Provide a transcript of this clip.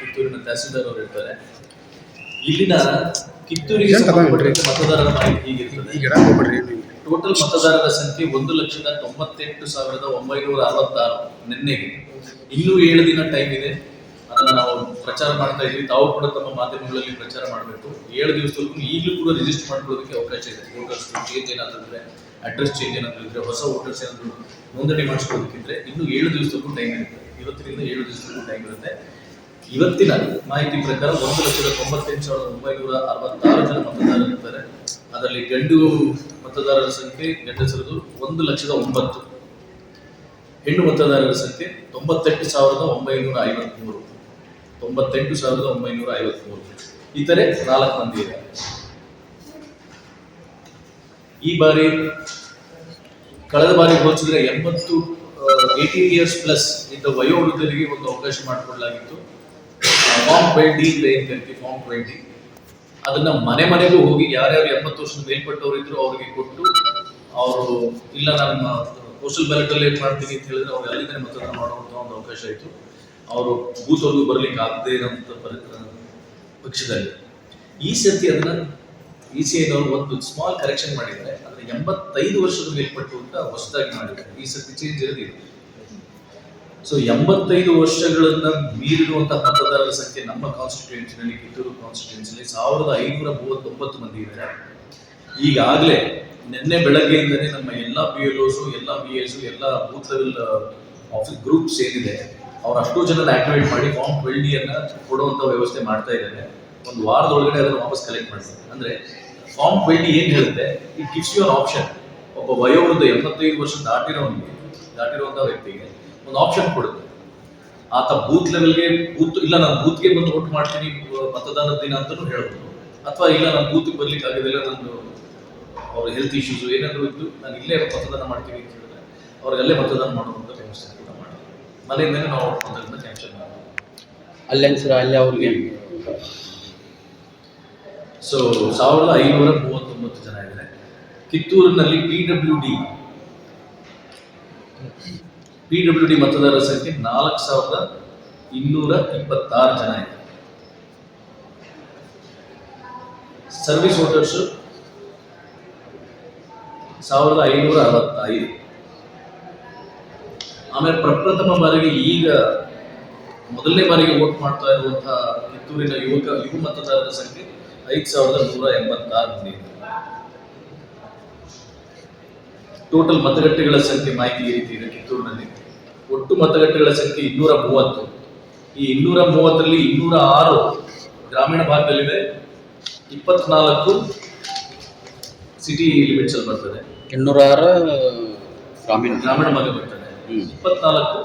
ಕಿತ್ತೂರಿನ ತಹಸೀಲ್ದಾರ್ ಅವರು ಇರ್ತಾರೆ ಇಲ್ಲಿನ ಕಿತ್ತೂರಿಗೆ ಮತದಾರರ ಮಾಹಿತಿ ಹೀಗಿರ್ತದೆ? ಟೋಟಲ್ ಮತದಾರರ ಸಂಖ್ಯೆ ಒಂದು ಲಕ್ಷದ ತೊಂಬತ್ತೆಂಟು ಸಾವಿರದ ಒಂಬೈನೂರ ಅರವತ್ತಾರು ನಿನ್ನೆಗೆ. ಇನ್ನೂ ಏಳು ದಿನ ಟೈಮ್ ಇದೆ. ಅದನ್ನ ನಾವು ಪ್ರಚಾರ ಮಾಡ್ತಾ ಇದ್ವಿ. ತಾವು ಕೂಡ ತಮ್ಮ ಮಾಧ್ಯಮಗಳಲ್ಲಿ ಪ್ರಚಾರ ಮಾಡಬೇಕು. ಏಳು ದಿವಸದವರೆಗೂ ಈಗಲೂ ಕೂಡ ರಿಜಿಸ್ಟರ್ ಮಾಡ್ಕೊಳ್ಳೋದಕ್ಕೆ ಅವಕಾಶ ಇದೆ. ವೋಟರ್ಸ್ ಚೇಂಜ್ ಏನಾದ್ರು ಇದ್ರೆ ಅಡ್ರೆಸ್ ಚೇಂಜ್ ಏನಾದರೂ ಇದ್ರೆ ಹೊಸ ವೋಟರ್ಸ್ ಏನಾದರೂ ನೋಂದಣಿ ಮಾಡಿಸ್ಕೊಳ್ಳೋದಕ್ಕಿದ್ರೆ ಇನ್ನೂ ಏಳು ದಿವಸದವರೆಗೂ ಟೈಮ್ ಇರುತ್ತೆ. ಇವತ್ತಿನಿಂದ ಏಳು ದಿವಸದವರೆಗೂ ಟೈಮ್ ಇರುತ್ತೆ. ಇವತ್ತಿನ ಮಾಹಿತಿ ಪ್ರಕಾರ ಒಂದು ಲಕ್ಷದ ತೊಂಬತ್ತೆಂಟು ಸಾವಿರದ ಒಂಬೈನೂರ ಅರವತ್ತಾರು ಜನ ಮತದಾರರು ಇರ್ತಾರೆ ಅದರಲ್ಲಿ ಗಂಡು ಮತದಾರರ ಸಂಖ್ಯೆ, ಗಂಡಸರದು ಒಂದು ಲಕ್ಷದ ಒಂಬತ್ತು. ಹೆಣ್ಣು ಮತದಾರರ ಸಂಖ್ಯೆ ತೊಂಬತ್ತೆಂಟು ಸಾವಿರದ ಒಂಬೈನೂರ ಐವತ್ಮೂರು. ತೊಂಬತ್ತೆಂಟು ಸಾವಿರದ ಒಂಬೈನೂರ ಐವತ್ಮೂರು. ಇತರೆ ನಾಲ್ಕು ಮಂದಿ ಇದೆ ಈ ಬಾರಿ ಕಳೆದ ಬಾರಿ ಹೋಲಿಸಿದ್ರೆ ಎಂಬತ್ತು ಏಯ್ಟೀನ್ ಇಯರ್ಸ್ ಪ್ಲಸ್ ಇದ್ದ ವಯೋವೃದ್ಧರಿಗೆ ಒಂದು ಅವಕಾಶ ಮಾಡಿಕೊಡಲಾಗಿತ್ತು. ಫಾರ್ಮ್ ಟ್ವೆಂಟಿ ಅಂತ ಏನ್ ಕರಿತೀವಿ ಫಾರ್ಮ್ ಟ್ವೆಂಟಿ ಅದನ್ನ ಮನೆ ಮನೆಗೂ ಹೋಗಿ ಯಾರ್ಯಾರು ಎಪ್ಪತ್ತು ವರ್ಷದ ಮೇಲ್ಪಟ್ಟವ್ರು ಇದ್ರು ಅವರಿಗೆ ಕೊಟ್ಟು ಅವರು, ಇಲ್ಲ ನಮ್ಮ ಪೋಸ್ಟಲ್ ಬ್ಯಾಲೆಟ್ ಅಲ್ಲಿ ಮಾಡ್ತೀನಿ ಅಂತ ಹೇಳಿದ್ರೆ ಅವ್ರು ಅಲ್ಲಿಂದನೇ ಮತದಾನ ಮಾಡುವಂತ ಒಂದು ಅವಕಾಶ ಇತ್ತು ಅವರು ಬೂತ್ವರೆಗೂ ಬರ್ಲಿಕ್ಕೆ ಆಗದೆ ಇರೋಂಥ ಪಕ್ಷದಲ್ಲಿ. ಈ ಸರ್ತಿ ಅದನ್ನ ಇ ಸಿ ಐನವರು ಒಂದು ಸ್ಮಾಲ್ ಕರೆಕ್ಷನ್ ಮಾಡಿದ್ದಾರೆ. ಅಂದ್ರೆ ಎಂಬತ್ತೈದು ವರ್ಷದ ಮೇಲ್ಪಟ್ಟು ಅಂತ ಹೊಸದಾಗಿ ಮಾಡಿದ್ದಾರೆ. ಈ ಸರ್ತಿ ಚೇಂಜ್ ಇರೋದಿಲ್ಲ ಸೊ ಎಂಬತ್ತೈದು ವರ್ಷಗಳನ್ನ ಮೀರಿರುವಂತಹ ಮತದಾರರ ಸಂಖ್ಯೆ ನಮ್ಮ ಕಾನ್ಸ್ಟಿಟ್ಯೂನ್ಸಿನಲ್ಲಿ ಕಿತ್ತೂರು ಕಾನ್ಸ್ಟಿಟ್ಯೂನ್ಸಿನಲ್ಲಿ ಸಾವಿರದ ಐನೂರ ಮೂವತ್ತೊಂಬತ್ತು ಮಂದಿ ಇದ್ದಾರೆ. ಈಗಾಗಲೇ ನಿನ್ನೆ ಬೆಳಗ್ಗೆಯಿಂದನೇ ನಮ್ಮ ಎಲ್ಲ ಪಿ ಎಲ್ ಓಸು ಎಲ್ಲ ಬಿ ಎಸ್ ಎಲ್ಲ ಬೂತ್ ಲೆವೆಲ್ ಆಫೀಸ್ ಗ್ರೂಪ್ಸ್ ಏನಿದೆ, ಅವ್ರು ಅಷ್ಟು ಜನ ಆಕ್ಟಿವೇಟ್ ಮಾಡಿ ಫಾರ್ಮ್ ಟ್ವೆಲ್ಟಿಯನ್ನ ಕೊಡುವಂತ ವ್ಯವಸ್ಥೆ ಮಾಡ್ತಾ ಇದ್ದಾರೆ. ಒಂದು ವಾರದೊಳಗಡೆ ಅದನ್ನು ವಾಪಸ್ ಕಲೆಕ್ಟ್ ಮಾಡ್ತಾರೆ ಅಂದ್ರೆ ಫಾರ್ಮ್ ಟ್ವೆಂಟಿ ಏನು ಹೇಳುತ್ತೆ? ಇಟ್ ಗಿವ್ಸ್ ಯು ಆಪ್ಷನ್ ಒಬ್ಬ ವಯೋವೃದ್ಧ ಎಂಬತ್ತೈದು ವರ್ಷ ದಾಟಿರೋನಿಗೆ ದಾಟಿರುವಂಥ ವ್ಯಕ್ತಿಗೆ ಒಂದು ಆಪ್ಷನ್ ಕೊಡುತ್ತೆ. ಆತ ಬೂತ್ ಲೆವೆಲ್ಗೆ ಬೂತ್ ಇಲ್ಲ, ನಾನು ಬೂತ್ಗೆ ಬಂದು ಓಟ್ ಮಾಡ್ತೀನಿ ಮತದಾನದ ದಿನ ಅಂತಲೂ ಹೇಳ್ಬೋದು. ಅಥವಾ ಇಲ್ಲ, ನಾನು ಬೂತ್ಗೆ ಬರ್ಲಿಕ್ಕೆ ಆಗೋದಿಲ್ಲ ನಂದು ಅವ್ರ ಹೆಲ್ತ್ ಇಶ್ಯೂಸ್ ಏನಾದರೂ ಇದ್ದು ನಾನು ಇಲ್ಲೇ ಮತದಾನ ಮಾಡ್ತೀನಿ ಅಂತ ಹೇಳಿದ್ರೆ ಅವ್ರಿಗೆ ಅಲ್ಲೇ ಮತದಾನ ಮಾಡುವಂಥ ವ್ಯವಸ್ಥೆ ಕೂಡ ಮಾಡಿ ಮನೆಯಿಂದಲೇ ನಾವು ಮತದಾನ ಕ್ಯಾನ್ಸಲ್ ಮಾಡೋದು ಅಲ್ಲೇನು ಅಲ್ಲೇ ಅವ್ರಿಗೆ? ಸೊ ಸಾವಿರದ ಐನೂರ ಮೂವತ್ತೊಂಬತ್ತು ಜನ ಇದ್ದಾರೆ. ಕಿತ್ತೂರಿನಲ್ಲಿ P W D P W D ಮತದಾರರ ಸಂಖ್ಯೆ ನಾಲ್ಕು ಸಾವಿರದ ಇನ್ನೂರ ಇಪ್ಪತ್ತಾರು ಜನ ಇದೆ. ಸರ್ವಿಸ್ ವೋಟರ್ಸ್ ಸಾವಿರದ ಐನೂರ ಅರವತ್ತೈದು. ಆಮೇಲೆ ಪ್ರಪ್ರಥಮ ಬಾರಿಗೆ ಈಗ ಮೊದಲನೇ ಬಾರಿಗೆ ವೋಟ್ ಮಾಡ್ತಾ ಇರುವಂತಹ ಕಿತ್ತೂರಿನ ಯುವಕ, ಯುವ ಮತದಾರರ ಸಂಖ್ಯೆ ಐದು ಸಾವಿರದ ನೂರ ಎಂಬತ್ತಾರು ಟೋಟಲ್ ಮತಗಟ್ಟೆಗಳ ಸಂಖ್ಯೆ ಮಾಹಿತಿ ಈ ರೀತಿ ಇದೆ ಕಿತ್ತೂರಿನಲ್ಲಿ. ಒಟ್ಟು ಮತಗಟ್ಟೆಗಳ ಸಂಖ್ಯೆ ಇನ್ನೂರ ಮೂವತ್ತು. ಈ ಇನ್ನೂರ ಮೂವತ್ತರಲ್ಲಿ ಇನ್ನೂರ ಆರು ಗ್ರಾಮೀಣ ಭಾಗದಲ್ಲಿದೆ. ಇಪ್ಪತ್ನಾಲ್ಕು ಸಿಟಿ ಲಿಮಿಟ್ಸ್ ಅಲ್ಲಿ ಬರ್ತದೆ. ಇನ್ನೂರಾರು ಗ್ರಾಮೀಣ. ಗ್ರಾಮೀಣ ಭಾಗ ಬರ್ತದೆ. ಇಪ್ಪತ್ನಾಲ್ಕು.